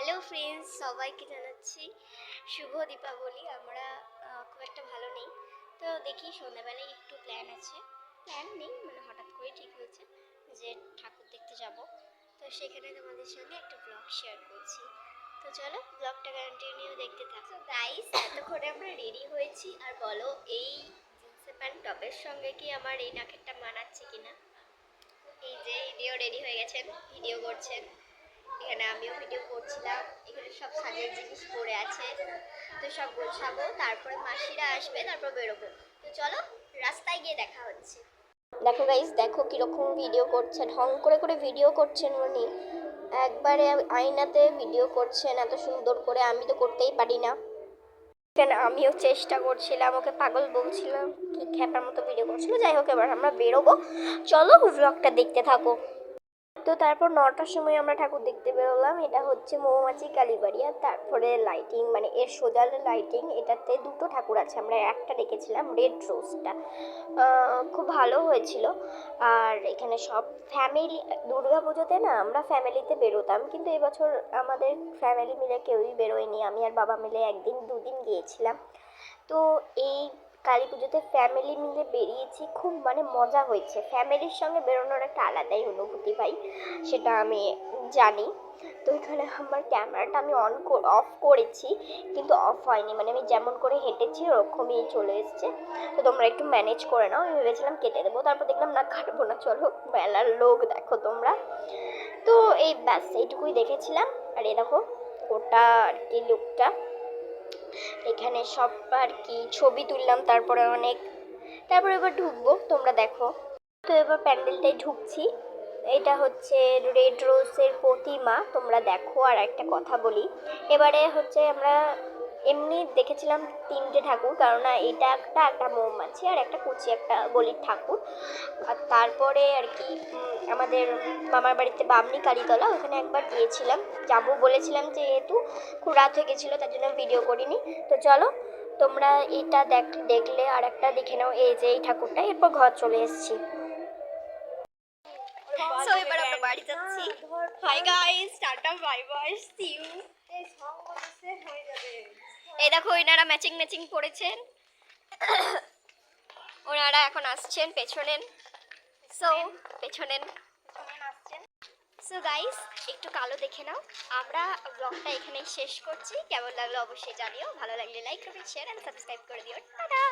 Hello friends সবাইকে জানাচ্ছি। শুভ দীপাবলি, আমরা খুব একটা ভালো নেই। তো দেখি সন্ধ্যাবেলায় একটু প্ল্যান আছে। প্ল্যান নেই মানে হঠাৎ করে ঠিক হয়েছে যে ঠাকুর দেখতে যাব। তো সেখানে তোমাদের সঙ্গে একটা ব্লগ শেয়ার করছি। তো চলো ব্লগটা কন্টিনিউ দেখতে থাকো। গাইস এতক্ষণে আমরা রেডি হয়েছি। আর বলো, এই জিন্সের প্যান্ট টপের সঙ্গে কি আমার এই নাকেরটা মানাচ্ছে কিনা? এই যে ভিডিও রেডি হয়ে গেছেন ভিডিও করছেন। এখানে আমিও ভিডিও করছিলাম? এখানে সব সাজের জিনিস পড়ে আছে। তো সব গোছাবো, তারপরে মাসিরা আসবে, তারপর বেরোবো। তো চলো, রাস্তায় গিয়ে দেখা হচ্ছে। দেখো গাইস দেখো কীরকম ভিডিও করছেন। হং করে করে ভিডিও করছেন উনি। একবারে আয়নাতে ভিডিও করছেন, এত সুন্দর করে। আমি তো করতেই পারি না। কেন আমিও চেষ্টা করছিলাম, ওকে পাগল বলছিলাম। কি খ্যাপার মতো ভিডিও করছিল। যাই হোক, এবার আমরা বেরোবো। চলো ব্লগটা দেখতে থাকো। তো তারপর নটার সময় আমরা ঠাকুর দেখতে বেরোলাম। এটা হচ্ছে মৌমাছি কালীবাড়ি আর তারপরে লাইটিং মানে এর সোজাল লাইটিং এটাতে দুটো ঠাকুর আছে। আমরা একটা রেখেছিলাম রেড রোজটা খুব ভালো হয়েছিল। আর এখানে সব ফ্যামিলি দুর্গা পুজোতে না আমরা ফ্যামিলিতে বেরোতাম। কিন্তু এবছর আমাদের ফ্যামিলি মিলে কেউই বেরোয়নি। আমি আর বাবা মিলে একদিন দুদিন গিয়েছিলাম। তো এই কালী পুজোতে ফ্যামিলি মিলে বেরিয়েছি, খুব মানে মজা হয়েছে। ফ্যামিলির সঙ্গে বেরোনোর একটা আলাদাই অনুভূতি পাই সেটা আমি জানি। তো এখানে আমার ক্যামেরাটা আমি অন অফ করেছি, কিন্তু অফ হয়নি। মানে আমি যেমন করে হেঁটেছি, ওরকমই চলে এসছে। তো তোমরা একটু ম্যানেজ করে নাও। আমি ভেবেছিলাম কেটে দেবো, তারপর দেখলাম, না, কাটবো না, চলো, মেলার লোক দেখো তোমরা। তো এই ব্যাস, এইটুকুই দেখেছিলাম। আর এ দেখো ওটা আর কি লুকটা এখানে সব আর কি ছবি তুললাম, তারপরে অনেক, তারপরে এবার ঢুকবো, তোমরা দেখো। তো এবার প্যান্ডেলটাই ঢুকছি। এটা হচ্ছে রেড রোজের প্রতিমা, তোমরা দেখো, আর একটা কথা বলি। এবারে হচ্ছে আমরা এমনি দেখেছিলাম তিনটে ঠাকুর কারণ এটা একটা একটা মৌমাছি আর একটা কুচি একটা গলির ঠাকুর। আর তারপরে আর কি আমাদের মামার বাড়িতে বামনি কালীতলা ওখানে একবার গিয়েছিলাম। যাব বলেছিলাম যেহেতু খুব রাত হয়ে গেছিল তার জন্য ভিডিও করিনি। তো চলো তোমরা এটা দেখ দেখলে আর একটা দেখে নাও এই যে এই ঠাকুরটা। এরপর ঘর চলে এসেছি। সো এবার আমরা বাড়ি যাচ্ছি। Hi guys tata bye bye see you এই দেখো এনারা ম্যাচিং ম্যাচিং পড়েছেন। ওনারা এখন আসছেন, পেছনেন। সো পেছনেন। সো গাইস একটু কালো দেখে নাও। আমরা ব্লগটা এখানেই শেষ করছি। কেমন লাগল অবশ্যই জানিও। ভালো লাগলে লাইক করবে শেয়ার অ্যান্ড সাবস্ক্রাইব করে দিও। টাটা!